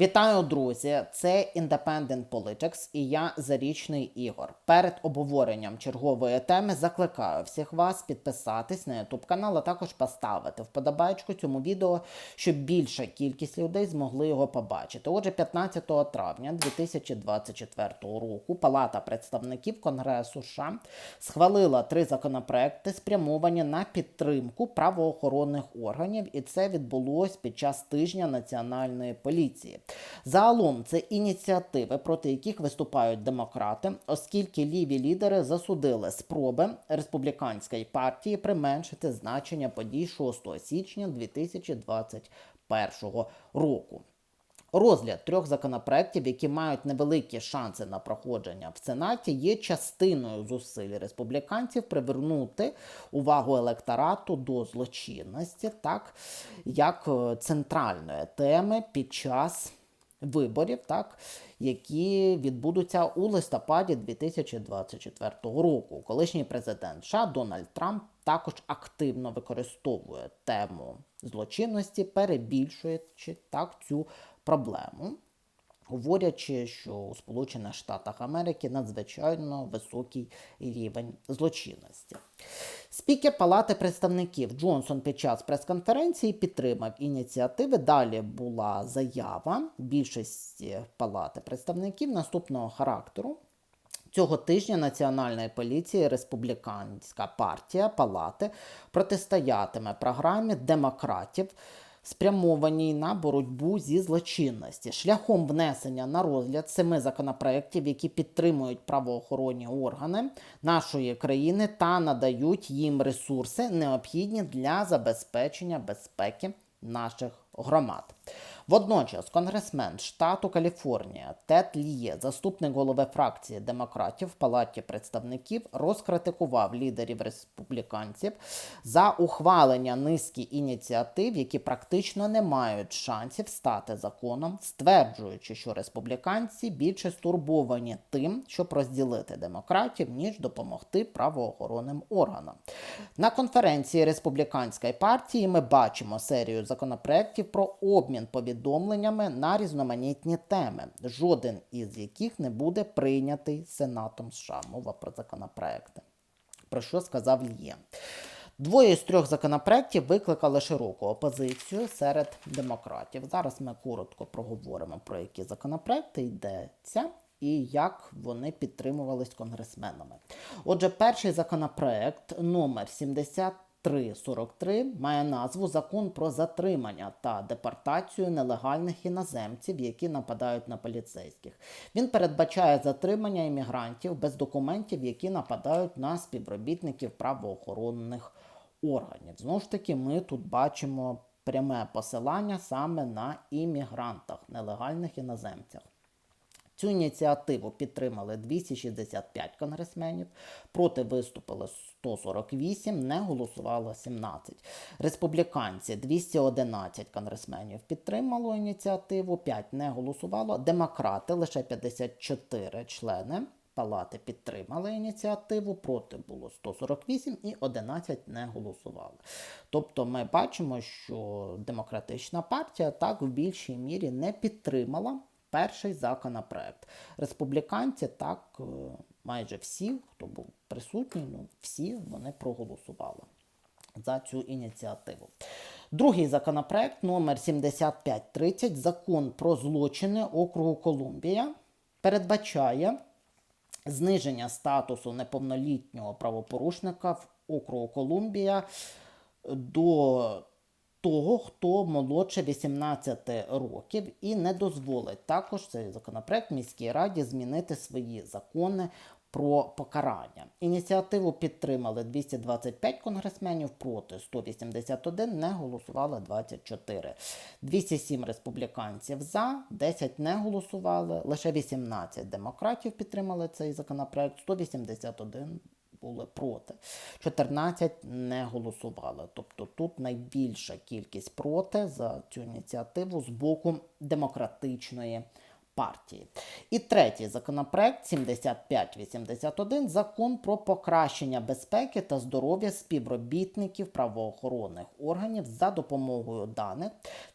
Вітаю, друзі! Це Independent Politics і я Зарічний Ігор. Перед обговоренням чергової теми закликаю всіх вас підписатись на YouTube канал, а також поставити вподобайку цьому відео, щоб більша кількість людей змогли його побачити. Отже, 15 травня 2024 року Палата представників Конгресу США схвалила три законопроекти, спрямовані на підтримку правоохоронних органів, і це відбулось під час тижня національної поліції. Загалом це ініціативи, проти яких виступають демократи, оскільки ліві лідери засудили спроби республіканської партії применшити значення подій 6 січня 2021 року. Розгляд трьох законопроєктів, які мають невеликі шанси на проходження в Сенаті, є частиною зусиль республіканців привернути увагу електорату до злочинності, так як е, центральної теми під час виборів, так, які відбудуться у листопаді 2024 року. Колишній президент США Дональд Трамп також активно використовує тему злочинності, перебільшуючи так цю проблему. Говорячи, що у Сполучених Штатах Америки надзвичайно високий рівень злочинності. Спікер Палати представників Джонсон під час прес-конференції підтримав ініціативи. Далі була заява більшості Палати представників наступного характеру. Цього тижня Національної поліції Республіканська партія Палати протистоятиме програмі демократів спрямованій на боротьбу зі злочинності, шляхом внесення на розгляд семи законопроєктів, які підтримують правоохоронні органи нашої країни та надають їм ресурси, необхідні для забезпечення безпеки наших громад. Водночас конгресмен штату Каліфорнія Тед Ліє, заступник голови фракції демократів в Палаті представників, розкритикував лідерів республіканців за ухвалення низки ініціатив, які практично не мають шансів стати законом, стверджуючи, що республіканці більше стурбовані тим, щоб розділити демократів, ніж допомогти правоохоронним органам. На конференції республіканської партії ми бачимо серію законопроєктів про обмін повідомленнями повідомленнями на різноманітні теми, жоден із яких не буде прийнятий Сенатом США. Мова про законопроекти. Про що сказав Лє. Двоє з трьох законопроєктів викликали широку опозицію серед демократів. Зараз ми коротко проговоримо, про які законопроекти йдеться. І як вони підтримувались конгресменами. Отже, перший законопроект номер 70 343 має назву Закон про затримання та депортацію нелегальних іноземців, які нападають на поліцейських. Він передбачає затримання іммігрантів без документів, які нападають на співробітників правоохоронних органів. Знову ж таки, ми тут бачимо пряме посилання саме на іммігрантах, нелегальних іноземцях. Цю ініціативу підтримали 265 конгресменів, проти виступили 148, не голосувало 17. Республіканці 211 конгресменів підтримало ініціативу, 5 не голосувало. Демократи лише 54 члени. Палати підтримали ініціативу, проти було 148 і 11 не голосували. Тобто ми бачимо, що демократична партія так в більшій мірі не підтримала перший законопроект. Республіканці так е, майже всі, хто був присутній, ну всі вони проголосували за цю ініціативу. Другий законопроект номер 7530 закон про злочини округу Колумбія передбачає зниження статусу неповнолітнього правопорушника в округу Колумбія до того, хто молодше 18 років, і не дозволить також цей законопроект міській раді змінити свої закони про покарання. Ініціативу підтримали 225 конгресменів проти 181, не голосували 24. 207 республіканців за, 10 не голосували, лише 18 демократів підтримали цей законопроект, 181 були проти. 14 не голосували. Тобто тут найбільша кількість проти за цю ініціативу з боку демократичної партії. І третій законопроект 7581 закон про покращення безпеки та здоров'я співробітників правоохоронних органів за допомогою даних.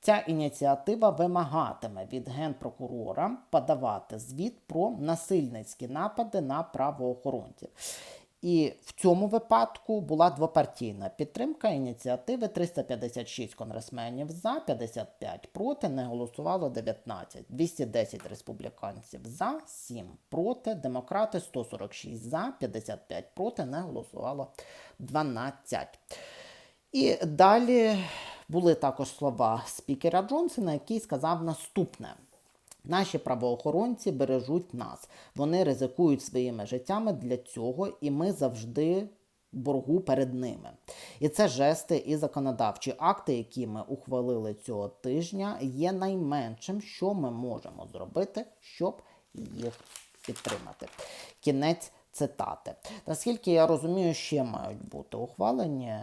Ця ініціатива вимагатиме від генпрокурора подавати звіт про насильницькі напади на правоохоронців. І в цьому випадку була двопартійна підтримка ініціативи 356 конгресменів за, 55 проти, не голосувало 19, 210 республіканців за, 7 проти, демократи 146 за, 55 проти, не голосувало 12. І далі були також слова спікера Джонсона, який сказав наступне. Наші правоохоронці бережуть нас. Вони ризикують своїми життями для цього, і ми завжди боргу перед ними. І це жести і законодавчі акти, які ми ухвалили цього тижня, є найменшим, що ми можемо зробити, щоб їх підтримати. Кінець цитати. Наскільки я розумію, ще мають бути ухвалені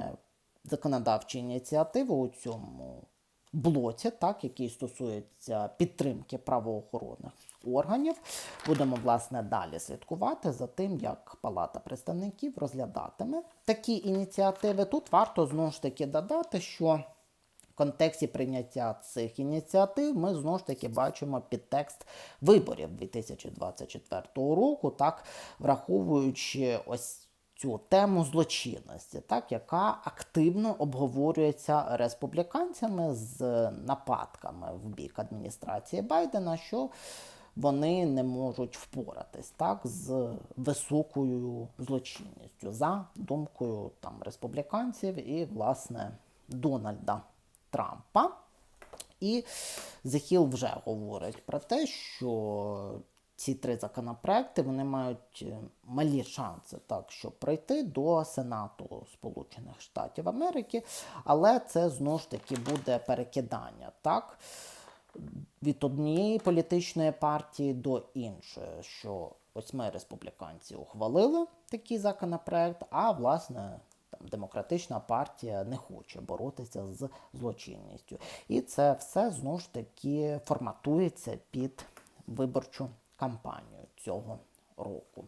законодавчі ініціативи у цьому блоці, так, який стосується підтримки правоохоронних органів. Будемо власне далі слідкувати за тим, як Палата представників розглядатиме такі ініціативи. Тут варто знову ж таки додати, що в контексті прийняття цих ініціатив ми знову ж таки бачимо підтекст виборів 2024 року, так враховуючи ось цю тему злочинності, так, яка активно обговорюється республіканцями з нападками в бік адміністрації Байдена, що вони не можуть впоратись так, з високою злочинністю за думкою там, республіканців і, власне, Дональда Трампа. І Зехіл вже говорить про те, що ці три законопроекти вони мають е, малі шанси, так, щоб пройти до Сенату Сполучених Штатів Америки, але це знову ж таки буде перекидання так, від однієї політичної партії до іншої, що ось ми республіканці ухвалили такий законопроект, а власне. Демократична партія не хоче боротися з злочинністю. І це все знову ж таки форматується під виборчу кампанію цього року.